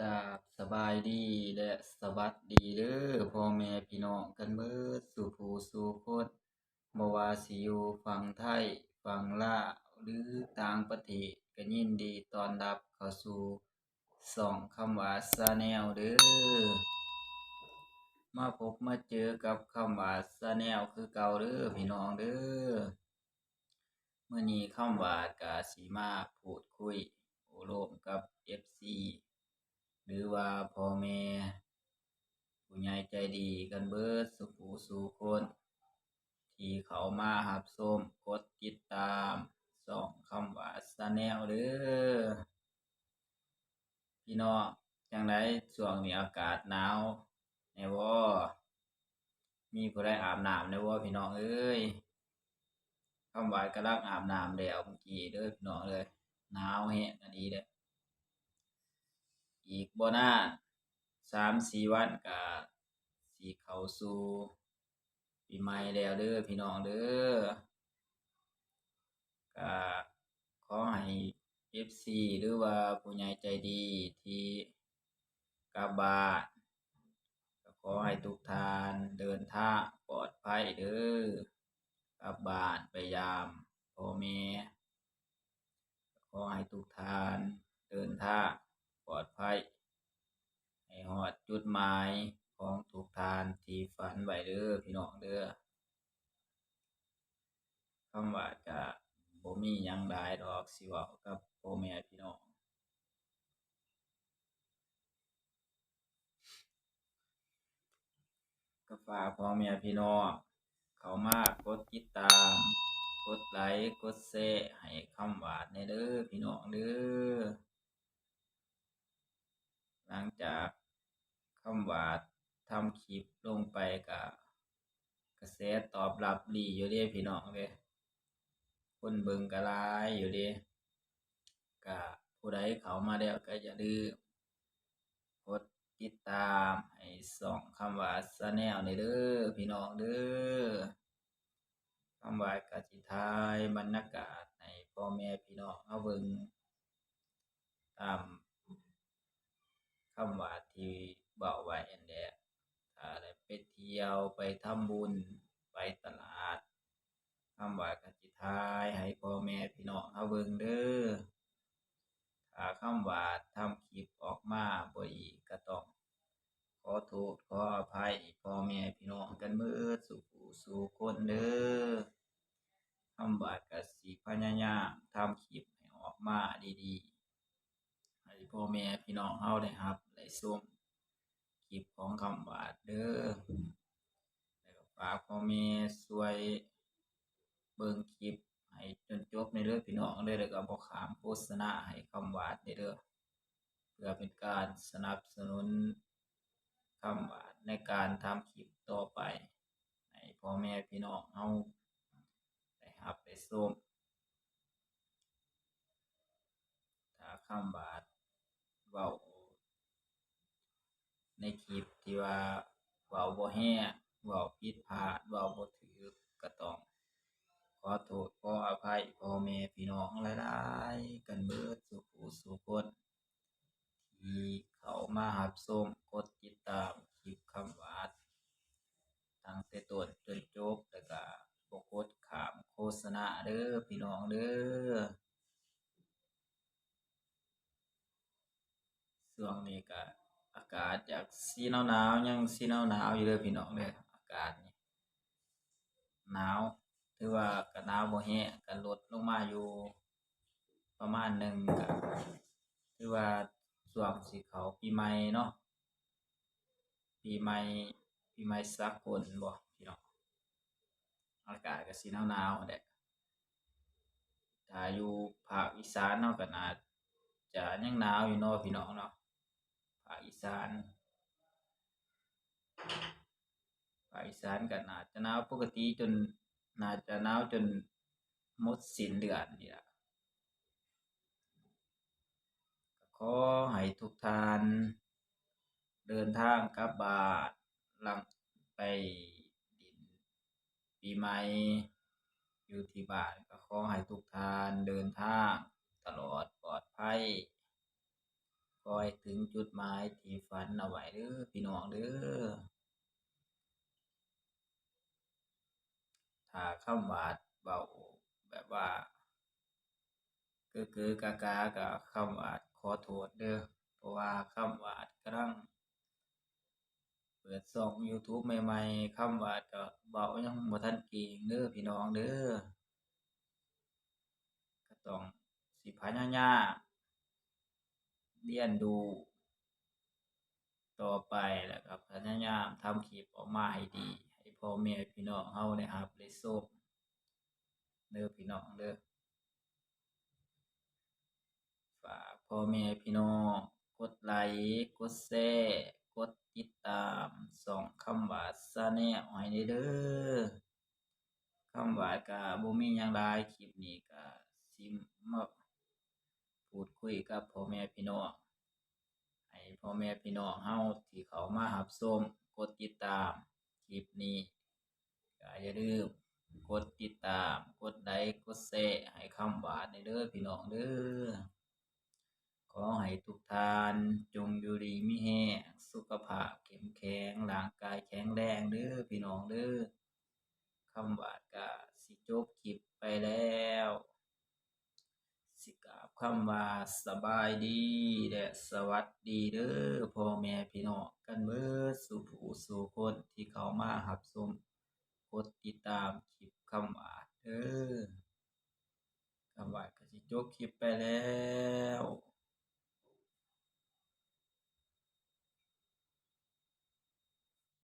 กาบสบายดีและสวัสดีเด้อพ่อแม่พี่น้องกันเบิดสู่ผู้สู่คนบวาสิอยู่ฝั่งไทยฝั่งลาวหรือต่างประเทศก็ยินดีตอนรับเข้าสู่ช่องคำว่าชาแนลเด้อมาพบมาเจอกับคำว่าชาแนลคือเก่าเด้อพี่น้องเด้อเมื้อนี้คำว่าก็สิมาพูดคุยโอ้ร่วมกับ FC หรือว่าพ่อแม่ผู้ใหญ่ใจดีกันเบิดสุผู้สู่คน ที่เขามารับชมกดติดตามช่องคำว่าชาแนลเด้อพี่น้องจังไดช่วงนี้อากาศหนาวแน่บ่มีผู้ใดอาบน้ำแน่บ่พี่น้องเอ้ยคำว่ากำลังอาบน้ำแล้วเมื่อกี้เด้อพี่น้องเอ้ยหนาวแฮงอะดีเด้อ อีกบ่นาสามสี่วันก็สิเขาสู่ปีใหม่แล้วเด้อพี่น้องเด้อก็ขอให้ FC หรือว่าผู้ใหญ่ใจดีที่กับบานก็ขอให้ทุกทานเดินทางปลอดภัยเด้อกับบานไปยามพ่อแม่ขอให้ทุกทานเดินทาง ปลอดภัย ให้ฮอดจุดหมายของทุกทานที่ฝันไว้เด้อพี่น้องเด้อคำว่าจะบ่มียังหลายดอกสิว้ากับพ่อแม่พี่น้องก็ฝากพ่อแม่พี่น้องเขามากกดติดตาม กดไลค์ กดแชร์ให้คำว่าแหน่เด้อพี่น้องเด้อ หลังจากคำว่าทำคลิปลงไปก็กระแสตอบรับดีอยู่เด้พี่น้องเด้คนเบิงก็หลายอยู่เด้ก็ผู้ใดเขามาแล้วก็อย่าลืมกดติดตามให้ช่องคำว่าชาแนลนี่เด้อพี่น้องเด้อคำว่าก็สิถ่ายบรรยากาศให้พ่อแม่พี่น้องเฮาเบิงตาม คำว่าที่เว้าไว้นั่นแหละถ้าได้ไปเที่ยวไปทำบุญไปตลาดคำว่าก็สิถ่ายให้พ่อแม่พี่น้องเฮาเบิ่งเด้อถ้าคำว่าทำคลิปออกมาบ่ดีก็ต้องขอโทษขออภัยพ่อแม่พี่น้องกันเบิดสุผู้สู่คนเด้อคำว่าก็สิพยายามทำคลิปให้ออกมาดีๆ ให้พ่อแม่พี่น้องเฮาได้รับได้ชมคลิปของคำว่าเด้อแล้วก็ฝากพ่อแม่ช่วยเบิ่งคลิปให้จนจบในเด้องพี่น้องเด้แล้วก็บ่ข้ามโฆษณาให้คำว่าเด้อเพื่อเป็นการสนับสนุนคำว่าในการทำคลิปต่อไปให้พ่อแม่พี่น้องเฮาได้รับได้ชมถ้าคำว่า เว้าในคลิปที่ว่าเว้าบ่แฮ่เว้าผิดพลาดเว้าบ่ถูกก็ต้องขอโทษขออภัยพ่อแม่พี่น้องหลายๆกันเบิดสุผู้สู่คนที่เข้ามารับชมกดติดตามคลิปคำว่าตั้งแต่ต้นจนจบแล้วก็บกดขามโฆษณาเด้อพี่น้องเด้อ ช่วงนี้ก็อากาศจากสีหนาวๆยังสีหนาวๆอยู่เด้อพี่น้องเด้ออากาศนี่หนาวถือว่าก็หนาวบ่แฮ้งก็ลดลงมาอยู่ ประมาณหนึ่งก็ถือว่าช่วงสิเขาปีใหม่เนาะปีใหม่ปีใหม่สากลบ่พี่น้องอากาศก็สิหนาวๆนั่นแหละถ้าอยู่ภาคอีสานเนาะก็น่าจะยังหนาวอยู่เนาะพี่น้องเนาะาคอีสานภาคอีสานก็น่าจะหนาวปกติจนน่าจะหนาวจนหมดสิ้นเดือนนี่ล่ะขอให้ทุกท่าน เดินทางกลับบ้านหลังไปดินปีใหม่อยู่ที่บ้านก็ขอให้ทุกท่านเดินทางตลอดปลอดภัย ขอให้ถึงจุดหมายที่ฝันเอาไว้เด้อพี่น้องเด้อถ้าคำว่าเว้าแบบว่าเก้อก้อกากาก็คำว่าขอโทษเด้อเพราะว่าคำว่ากำลังเปิดช่อง YouTube ใหม่ๆคำว่าก็เว้ายังบ่ทันเก่งเด้อพี่น้องเด้อก็ต้องสิพยายาม เรียนรู้ต่อไปแล้วก็พยายามทำคลิปออกมาให้ดี ให้พ่อแม่พี่น้องเราได้รับได้ชมเด้อพี่น้องเด้อฝากพ่อแม่พี่น้องกดไลค์กดแชร์กดติดตามช่องคำว่าชาแนลให้ได้เด้อคำว่าก็บ่มีหยังหลคลิปนี้ก พูดคุยกับพ่อแม่พี่น้องให้พ่อแม่พี่น้องเฮาที่เขามารับชมกดติดตามคลิปนี้ก็อย่าลืมกดติดตามกดไลค์กดแชร์ให้คำว่าได้เด้อพี่น้องเด้อขอให้ทุกทานจงอยู่ดีมีแรงสุขภาพเข้มแข็งร่างกายแข็งแรงเด้อพี่น้องเด้อคำว่าก็สิจบคลิปไปแล้ว คำว่าสบายดีและสวัสดีเด้อพ่อแม่พี่น้องกันเบิดสู่ผู้สู่คนที่เขามาหับสมกดติดตามคลิปคำว่าเด้อคำว่าก็สิจบคลิปไปแล้ว